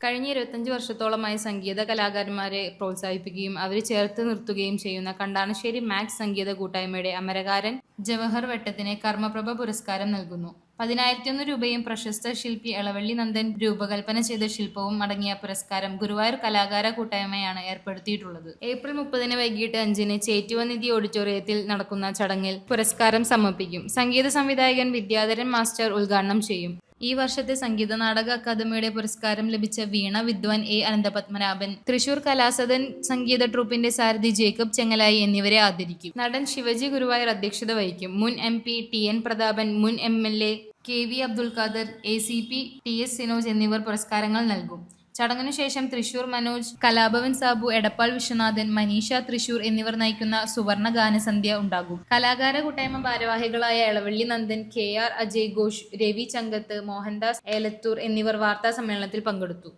കഴിഞ്ഞ ഇരുപത്തഞ്ച് വർഷത്തോളമായി സംഗീത കലാകാരന്മാരെ പ്രോത്സാഹിപ്പിക്കുകയും അവരെ ചേർത്ത് നിർത്തുകയും ചെയ്യുന്ന കണ്ടാണശ്ശേരി മാക്സ് സംഗീത കൂട്ടായ്മയുടെ അമരകാരൻ ജവഹർ വെട്ടത്തിന് കർമ്മപ്രഭ പുരസ്കാരം നൽകുന്നു. പതിനായിരത്തിയൊന്ന് രൂപയും പ്രശസ്ത ശില്പി എളവള്ളി നന്ദൻ രൂപകൽപ്പന ചെയ്ത ശില്പവും അടങ്ങിയ പുരസ്കാരം ഗുരുവായൂർ കലാകാര കൂട്ടായ്മയാണ് ഏർപ്പെടുത്തിയിട്ടുള്ളത്. ഏപ്രിൽ മുപ്പതിന് വൈകിട്ട് അഞ്ചിന് ചേറ്റുവനിധി ഓഡിറ്റോറിയത്തിൽ നടക്കുന്ന ചടങ്ങിൽ പുരസ്കാരം സമർപ്പിക്കും. സംഗീത സംവിധായകൻ വിദ്യാധരൻ മാസ്റ്റർ ഉദ്ഘാടനം ചെയ്യും. ഈ വർഷത്തെ സംഗീത നാടക അക്കാദമിയുടെ പുരസ്കാരം ലഭിച്ച വീണ വിദ്വാൻ എ അനന്തപത്മനാഭൻ. തൃശൂർ കലാസദൻ സംഗീത ട്രൂപ്പിന്റെ സാരഥി ജേക്കബ് ചെങ്ങലായി എന്നിവരെ ആദരിക്കും. നടൻ ശിവജി ഗുരുവായൂർ അധ്യക്ഷത വഹിക്കും. മുൻ M P T N Prathapan മുൻ M L A K V Abdul Khader A C P T S Sinoj എന്നിവർ പുരസ്കാരങ്ങൾ നൽകും. ചടങ്ങിനു ശേഷം തൃശൂർ മനോജ് കലാഭവൻ സാബു എടപ്പാൾ വിശ്വനാഥൻ മനീഷ തൃശൂർ എന്നിവർ നയിക്കുന്ന സുവർണ ഗാനസന്ധ്യ ഉണ്ടാകും. കലാകാര കൂട്ടായ്മ ഭാരവാഹികളായ എളവള്ളി നന്ദൻ കെ ആർ അജയ് ഘോഷ് രവി ചങ്കത്ത് മോഹൻദാസ് ഏലത്തൂർ എന്നിവർ വാർത്താ സമ്മേളനത്തിൽ പങ്കെടുത്തു.